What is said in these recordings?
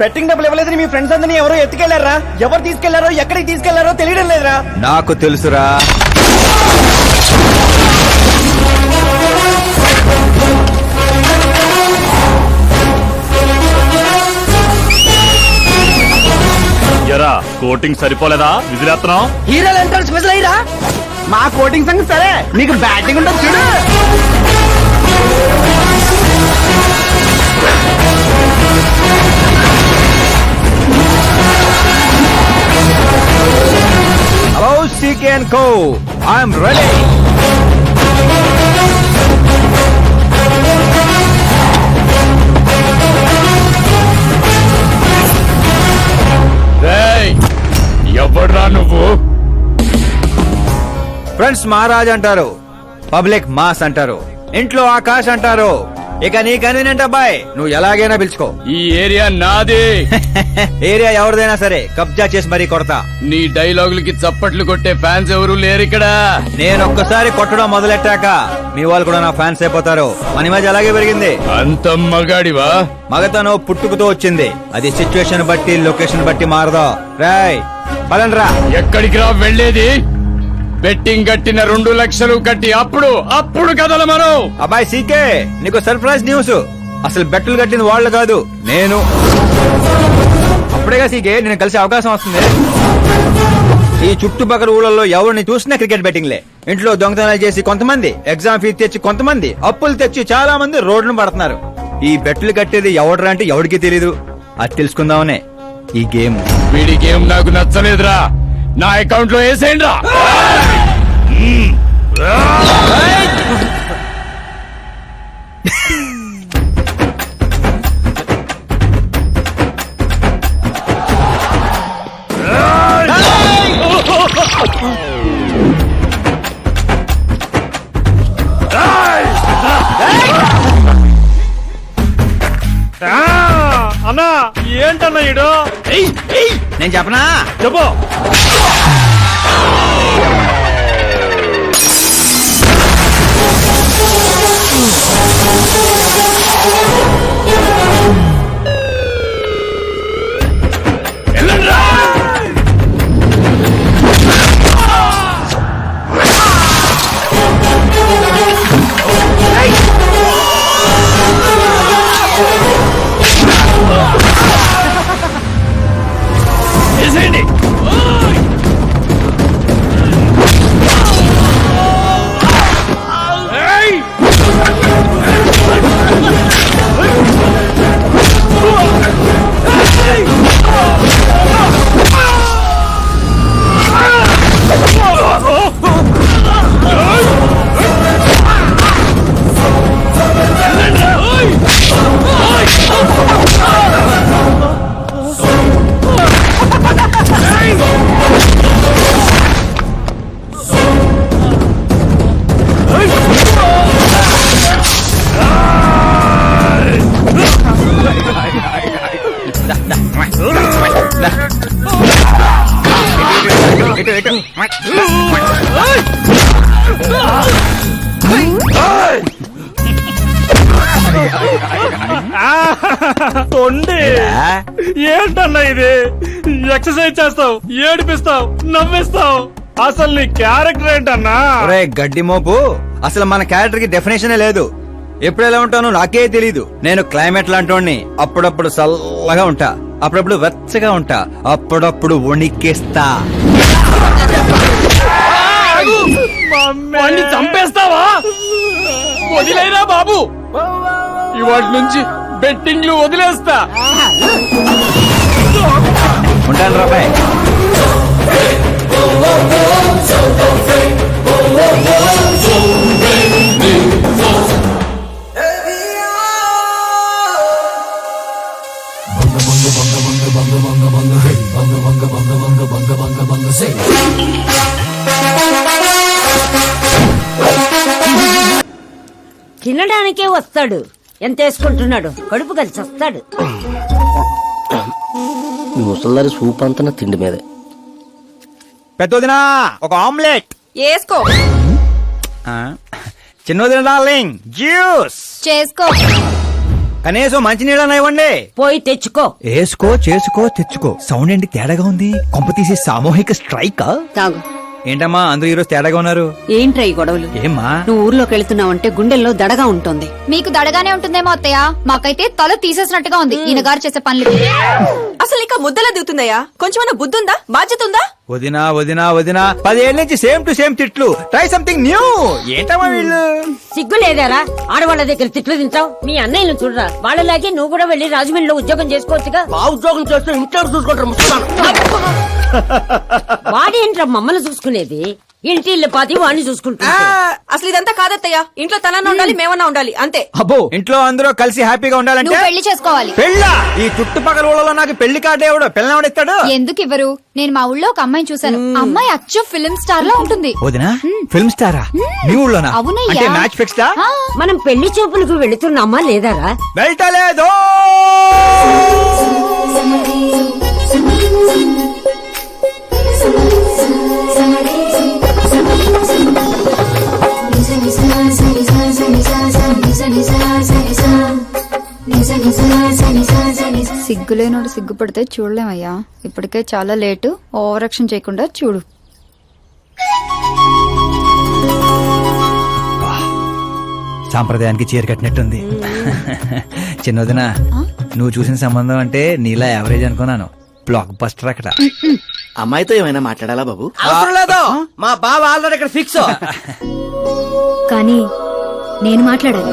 Betting డబ్బులు ఇవ్వలేదని మీ friends అందరినీ ఎవరో ఎత్తుకెళ్ళారా? ఎవరు తీసుకెళ్ళారో ఎక్కడికి తీసుకెళ్ళారో తెలియడం లేదురా. నాకు తెలుసురా. ఎరా కోటింగ్ సరిపోలేదా? విజిలేస్తున్నాం హీరోలు ఎంత స్పెషల్ అయ్యిరా? మా కోటింగ్ సంగతి సరే మీకు బ్యాటింగ్ ఉంటుంది చూడు. CK and co I'm ready ఎవడ్రా నువ్వు? ఫ్రెండ్స్ మహారాజ్ అంటారు. పబ్లిక్ మాస్ అంటారు. ఇంట్లో ఆకాశ్ అంటారు. ఇక నీ కన్వీనియంట్ అబ్బాయి నువ్వు ఎలాగైనా పిలుచుకో. ఈ ఏరియా నాది. ఏరియా ఎవరిదైనా సరే కబ్జా చేసి మరీ కొడతా. నీ డైలాగులకి చప్పట్లు కొట్టే ఫ్యాన్స్ ఎవరు లేరు ఇక్కడ. నేను ఒక్కసారి కొట్టడం మొదలెట్టాక మీ వాళ్ళు కూడా నా ఫ్యాన్స్ అయిపోతారు. మన మధ్య అలాగే పెరిగింది. అంత మగాడివా? మగతను పుట్టుకతో వచ్చింది. అది సిచ్యువేషన్ బట్టి లొకేషన్ బట్టి మారదా. రాయ్ పదండ్రా ఎక్కడికి రా వెళ్ళేది? బెట్టింగ్ కట్టిన రెండు లక్షలు కట్టి అప్పుడు అప్పుడు కదల మనం. అబ్బాయి సీకే నీకు సర్ప్రైజ్ న్యూస్. అసలు బెట్టులు కట్టింది వాళ్ళు కాదు నేను. అప్పుడేగా సీకే నేను కలిసే అవకాశం వస్తుంది. ఈ చుట్టుపక్కల ఊళ్ళల్లో ఎవరిని చూసినా క్రికెట్ బెట్టింగ్లే. ఇంట్లో దొంగతనాలు చేసి కొంతమంది ఎగ్జామ్ ఫీజు తెచ్చి కొంతమంది అప్పులు తెచ్చి చాలా మంది రోడ్డును పడుతున్నారు. ఈ బెట్టులు కట్టేది ఎవడరా అంటే ఎవడికి తెలీదు. అది తెలుసుకుందామనే ఈ గేమ్. వీడి గేమ్ నాకు నచ్చలేదురా. నా అకౌంట్లో వేసేయండి రా. అన్నా ఏంటన్నా ఇడు? నేను చెప్పనా? చెప్పు. తొండి? ఏంటన్నా ఇది? ఎక్సర్సైజ్ చేస్తావు ఏడిపిస్తావు నవ్విస్తావు. అసలు నీ క్యారెక్టర్ ఏంటన్నా? ఒరే గడ్డి మోపు. అసలు మన క్యారెక్టర్కి డెఫినేషన్ లేదు. ఎప్పుడు ఎలా ఉంటానో నాకే తెలీదు. నేను క్లైమేట్ లాంటోడిని అప్పుడప్పుడు చల్లగా ఉంటా. అప్పుడప్పుడు వెచ్చగా ఉంటా. అప్పుడప్పుడు వణికేస్తా. వాడిని చంపేస్తావా? వదిలేరా బాబు. ఇవాటి నుంచి బెట్టింగ్లు వదిలేస్తా. ఉంటాను రాబాయ్. తినడానికే వస్తాడు. ఎంత వేసుకుంటున్నాడు? కడుపు కలిసి వస్తాడు. మీ ముసల్దారి సూప్ అంతా నా తిండి మీదే. పెద్దదినా ఒక ఆమ్లెట్. వేసుకో. చిన్నదిన డార్లింగ్ జ్యూస్. చేసుకో. కనీసం మంచినీళ్ళని ఇవ్వండి. పోయి తెచ్చుకో. వేసుకో చేసుకో తెచ్చుకో. సౌండ్ ఏంటి తేడాగా ఉంది? కొంప తీసి సామూహిక స్ట్రైక్? తాగు. ఏంటమ్మా అందరూ ఈరోజు తేడాగా ఉన్నారు? ఏంట్రా ఈ గొడవలు? ఏమ్మా? నువ్వు ఊర్లోకి వెళ్తున్నావంటే గుండెల్లో దడగా ఉంటుంది. మీకు దడగానే ఉంటుందేమో అత్తయ్య? మాకైతే తల తీసేసినట్టుగా ఉంది. ఈయన గారు చేసే పనులు అసలు ఇంకా ముద్దలా దిగుతుందయ్యా? కొంచెమన్నా బుద్ధుందా? బాధ్యత ఉందా? వదినా వదినా వదినా. పదేళ్ళ నుంచి సేమ్ టు సేమ్ తిట్లు. ట్రై సంథింగ్ న్యూ ఏంటమ్మా వీళ్ళు? సిగ్గు లేదారా? ఆడవాళ్ళ దగ్గర తిట్లు తింటావు. మీ అన్నయ్యను చూడరా? వాళ్ళలాగే నువ్వు కూడా వెళ్ళి రాజమండ్రిలో ఉద్యోగం చేసుకోవచ్చుగా? ఆ ఉద్యోగం చేస్తే ఇంట్లో చూసుకుంటారు వాడేంట్రా మమ్మల్ని చూసుకునేది? ఇంటి ఇల్లు పాతి వాడిని చూసుకుంటా ఆ, అసలు ఇదంతా కాదత్తయ్యా. ఇంట్లో తనన్నా ఉండాలి మేమన్నా ఉండాలి అంతే. అబ్బో ఇంట్లో అందరూ కలిసి హ్యాపీగా ఉండాలంటే నువ్వు పెళ్ళి చేసుకోవాలి. పెళ్ళా? ఈ చుట్టుపక్కల ఊళ్ళలో నాకు పెళ్ళి కార్డు ఎవడు? పెళ్ళి ఎవడిస్తాడు ఎందుకు ఇవ్వరు? నేను మా ఊళ్ళో ఒక అమ్మాయిని చూశాను. అమ్మాయి అచ్చు ఫిల్మ్ స్టార్లో ఉంటుంది. వదినా ఫిల్మ్ స్టారా? మీ ఊళ్ళోనా? అవునయ్యా. అంటే మ్యాచ్ ఫిక్స్డా? ఆ, మనం పెళ్ళి చూపులకు వెళుతున్నామా లేదారా వెళ్ళలేదు సిగ్గులేనోడు సిగ్గుపడితే చూడలేమయ్యా. ఇప్పటికే చాలా లేటు ఓవర్ యాక్షన్ చేయకుండా చూడు. సాంప్రదాయానికి చీర కట్టినట్టుంది. చిన్నదిన నువ్వు చూసిన సంబంధం అంటే నీలా యావరేజ్ అనుకున్నాను. బ్లాక్ బస్టర్ అక్కడ. అమ్మాయితో ఏమైనా మాట్లాడాలా బాబు? అవసరం లేదు. మా బావ ఆల్రెడీ ఇక్కడ ఫిక్స్ కానీ నేను మాట్లాడాలి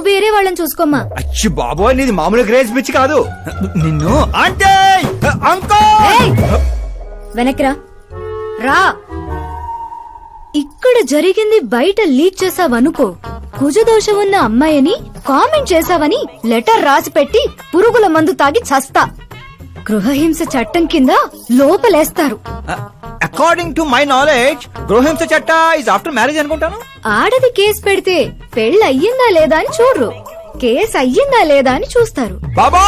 నువ్వు వేరే వాళ్ళని చూసుకోమ్మా. అచ్చి బాబోయ్ నీది మామూలు గ్రేజ్ పిచ్చి కాదు. నిన్ను అంటే! వెనక్రా రా. ఇక్కడ జరిగింది బయట లీక్ చేసావనుకో కుజదోషం ఉన్న అమ్మాయిని కామెంట్ చేసావని లెటర్ రాసి పెట్టి పురుగుల మందు తాగి చస్తా. గృహహింస చట్టం కింద లోపలేస్తారు. అకార్డింగ్ టు మై నాలెడ్జ్ గృహింస చట్ట ఇస్ ఆఫ్టర్ మ్యారేజ్ అనుకుంటాను? ఆడది కేసు పెడితే పెళ్ళయ్యిందా లేదా అని చూడరు. కేసు అయ్యిందా లేదా అని చూస్తారు. బాబా